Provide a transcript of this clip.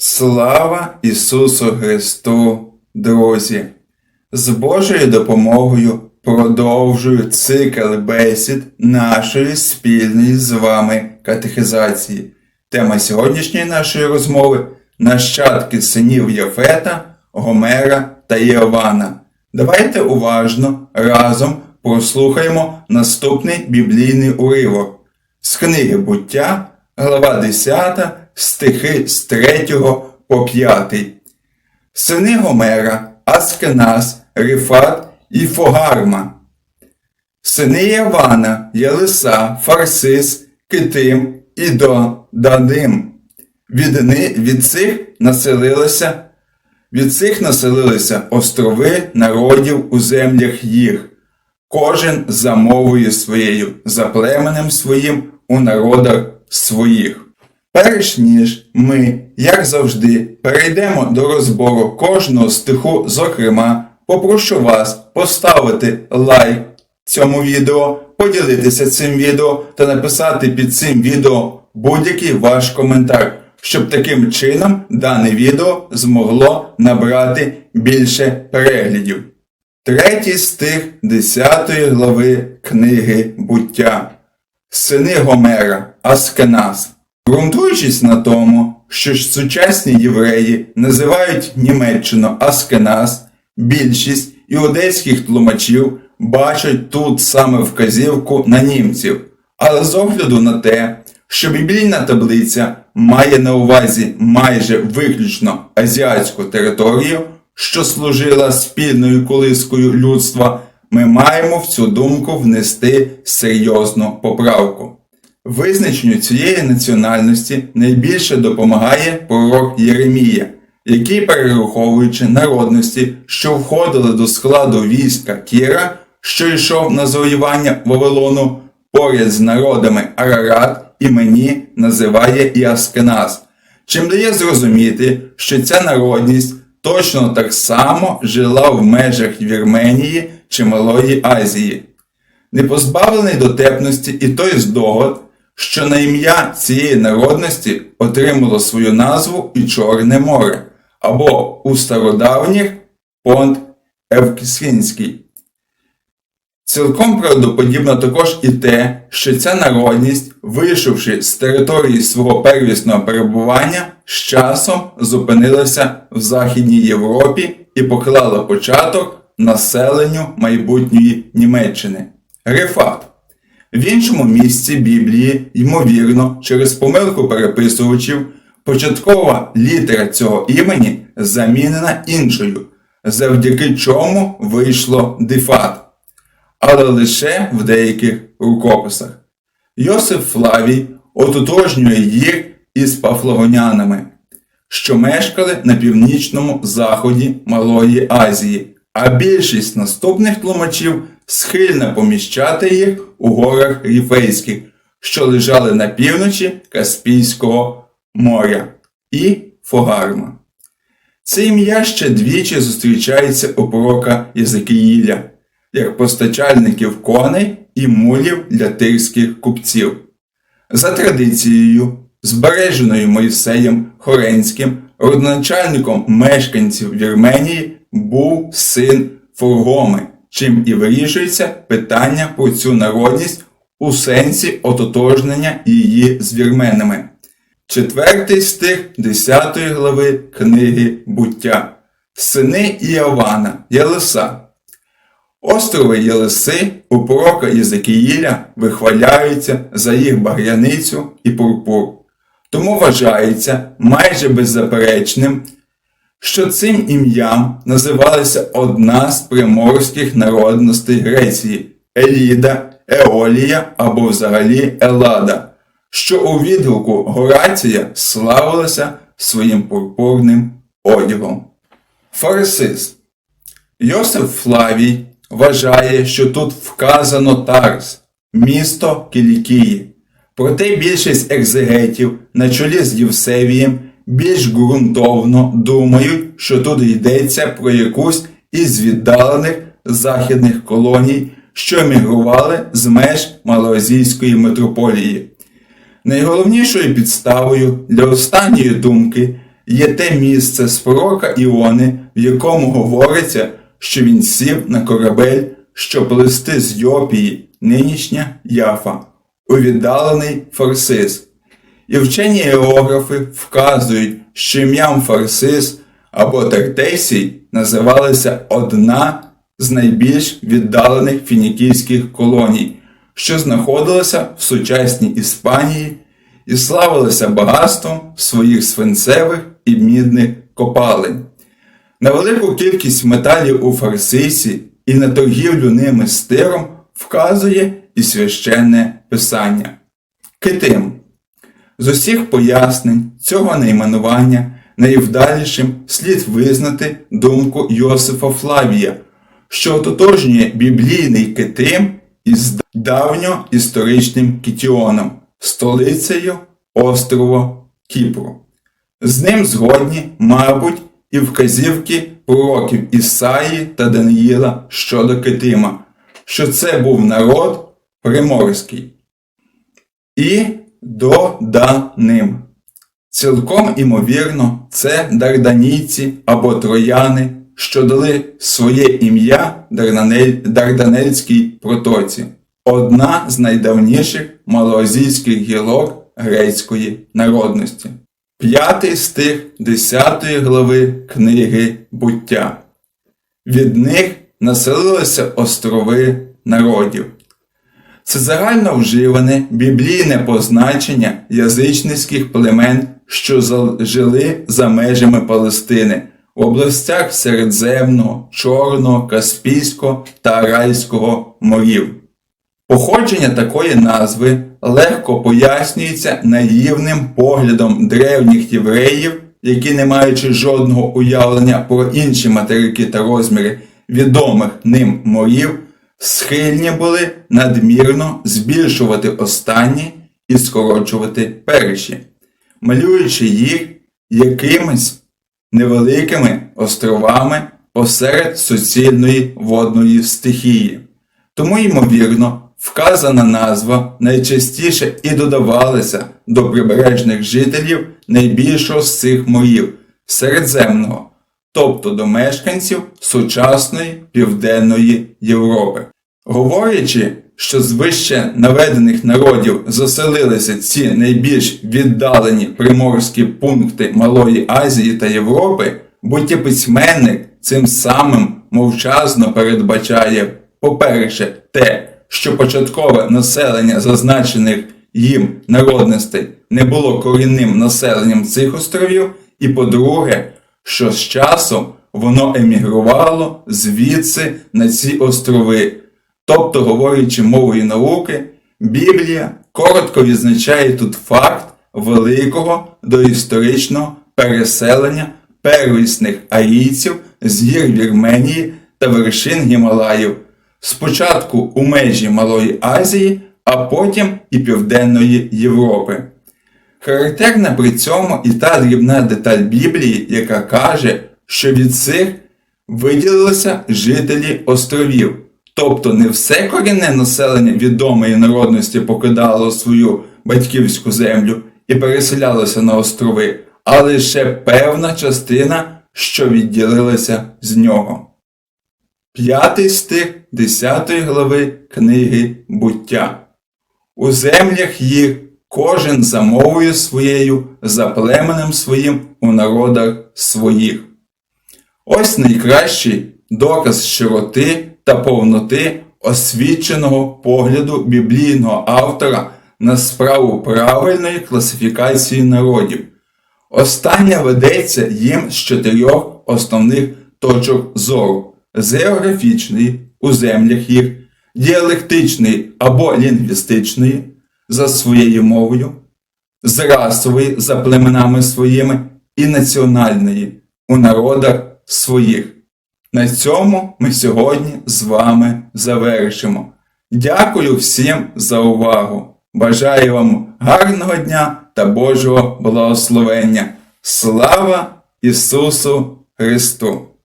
Слава Ісусу Христу, друзі! З Божою допомогою продовжую цикл бесід нашої спільної з вами катехизації. Тема сьогоднішньої нашої розмови нащадки синів Яфета, Гомера та Євана. Давайте уважно разом прослухаємо наступний біблійний уривок з книги буття, глава 10, стихи з 3 по 5. Сини Гомера, Аскенас, Рифат і Фогарма. Сини Явана, Єлиса, Фарсис, Китим і Додадим. Від, від цих населилися від цих населилися острови народів у землях їх, кожен за мовою своєю, за племенем своїм у народах своїх. Перш ніж ми, як завжди, перейдемо до розбору кожного стиху, зокрема, попрошу вас поставити лайк цьому відео, поділитися цим відео та написати під цим відео будь-який ваш коментар, щоб таким чином дане відео змогло набрати більше переглядів. Третій стих 10 глави книги буття. Сини Гомера, Аскенас. Ґрунтуючись на тому, що ж сучасні євреї називають Німеччину Аскенас, більшість іудейських тлумачів бачать тут саме вказівку на німців, але з огляду на те, що біблійна таблиця має на увазі майже виключно азіатську територію, що служила спільною колискою людства, ми маємо в цю думку внести серйозну поправку. Визначенню цієї національності найбільше допомагає пророк Єремія, який, перераховуючи народності, що входили до складу війська Кіра, що йшов на завоювання Вавилону, поряд з народами Арарат і мені називає і Аскеназ, чим дає зрозуміти, що ця народність точно так само жила в межах Вірменії чи Малої Азії. Не позбавлений дотепності і той здогад, що на ім'я цієї народності отримало свою назву і Чорне море, або у стародавніх понт Евксінський. Цілком правдоподібно також і те, що ця народність, вийшовши з території свого первісного перебування, з часом зупинилася в Західній Європі і поклала початок населенню майбутньої Німеччини. Рефат. В іншому місці Біблії, ймовірно, через помилку переписувачів, початкова літера цього імені замінена іншою, завдяки чому вийшло дифат але лише в деяких рукописах. Йосиф Флавій ототожнює їх із пафлагонянами, що мешкали на північному заході Малої Азії, а більшість наступних тлумачів схильна поміщати їх у горах Ріфейських, що лежали на півночі Каспійського моря, і Фогарма. Це ім'я ще двічі зустрічається у пророка Єзекіїля, як постачальників коней і мулів для тирських купців. За традицією, збереженою Мойсеєм Хоренським, родоначальником мешканців Вірменії був син Фургоми, чим і вирішується питання про цю народність у сенсі ототожнення її з вірменами. Четвертий стих 10 глави книги буття. Сини Іавана, Єлиса. Острови Єлиси у пророка Єзекіїля вихваляються за їх багряницю і пурпур. Тому вважається майже беззаперечним, що цим ім'ям називалася одна з приморських народностей Греції Еліда, Еолія або взагалі Елада, що у відгуку Горація славилася своїм пурпурним одягом. Фарисис Йосиф Флавій вважає, що тут вказано Тарс, місто Кілікії. Проте більшість екзегетів на чолі з Євсевієм більш ґрунтовно думають, що тут йдеться про якусь із віддалених західних колоній, що емігрували з меж Малоазійської митрополії. Найголовнішою підставою для останньої думки є те місце з пророка Іони, в якому говориться, що він сів на корабель, щоб плисти з Йопії, нинішня Яфа, у віддалений Фарсис. І вчені географи вказують, що ім'ям Фарсис або Тертесій називалася одна з найбільш віддалених фінікійських колоній, що знаходилася в сучасній Іспанії і славилася багатством своїх свинцевих і мідних копалень. На велику кількість металів у Фарсисі і на торгівлю ними з тиром вказує і священне писання. Китим. З усіх пояснень цього найменування найвдалішим слід визнати думку Йосифа Флавія, що ототожнює біблійний Китим із давньоісторичним Кітіоном, столицею острова Кіпру. З ним згодні, мабуть, і вказівки пророків Ісаї та Даниїла щодо Китима, що це був народ приморський. І доданим. Цілком імовірно, це дарданійці або трояни, що дали своє ім'я Дарданель... Дарданельській протоці, одна з найдавніших малоазійських гілок грецької народності. П'ятий стих 10 глави книги буття. Від них населилися острови народів. Це загально вживане біблійне позначення язичницьких племен, що жили за межами Палестини в областях Середземного, Чорного, Каспійського та Аральського морів. Походження такої назви легко пояснюється наївним поглядом древніх євреїв, які, не маючи жодного уявлення про інші материки та розміри відомих ним морів, схильні були надмірно збільшувати останні і скорочувати перші, малюючи їх якимись невеликими островами посеред суцільної водної стихії. Тому, ймовірно, вказана назва найчастіше і додавалася до прибережних жителів найбільшого з цих морів Середземного, тобто до мешканців сучасної Південної Європи. Говорячи, що з вище наведених народів заселилися ці найбільш віддалені приморські пункти Малої Азії та Європи, будь письменник цим самим мовчазно передбачає, по-перше, те, що початкове населення зазначених їм народностей не було корінним населенням цих островів, і по-друге, що з часом воно емігрувало звідси на ці острови. Тобто, говорячи мовою науки, Біблія коротко відзначає тут факт великого доісторичного переселення первісних арійців з гір Вірменії та вершин Гімалаїв, спочатку у межі Малої Азії, а потім і Південної Європи. Характерна при цьому і та дрібна деталь Біблії, яка каже, що від цих виділилися жителі островів. Тобто не все корінне населення відомої народності покидало свою батьківську землю і переселялося на острови, а лише певна частина, що відділилася з нього. П'ятий стих 10 глави книги буття. У землях їх кожен за мовою своєю, за племенем своїм у народах своїх. Ось найкращий доказ щироти та повноти освіченого погляду біблійного автора на справу правильної класифікації народів. Остання ведеться їм з чотирьох основних точок зору: з географічної у землях їх, діалектичної або лінгвістичної за своєю мовою, з расової за племенами своїми і національної у народах своїх. На цьому ми сьогодні з вами завершимо. Дякую всім за увагу. Бажаю вам гарного дня та Божого благословення. Слава Ісусу Христу!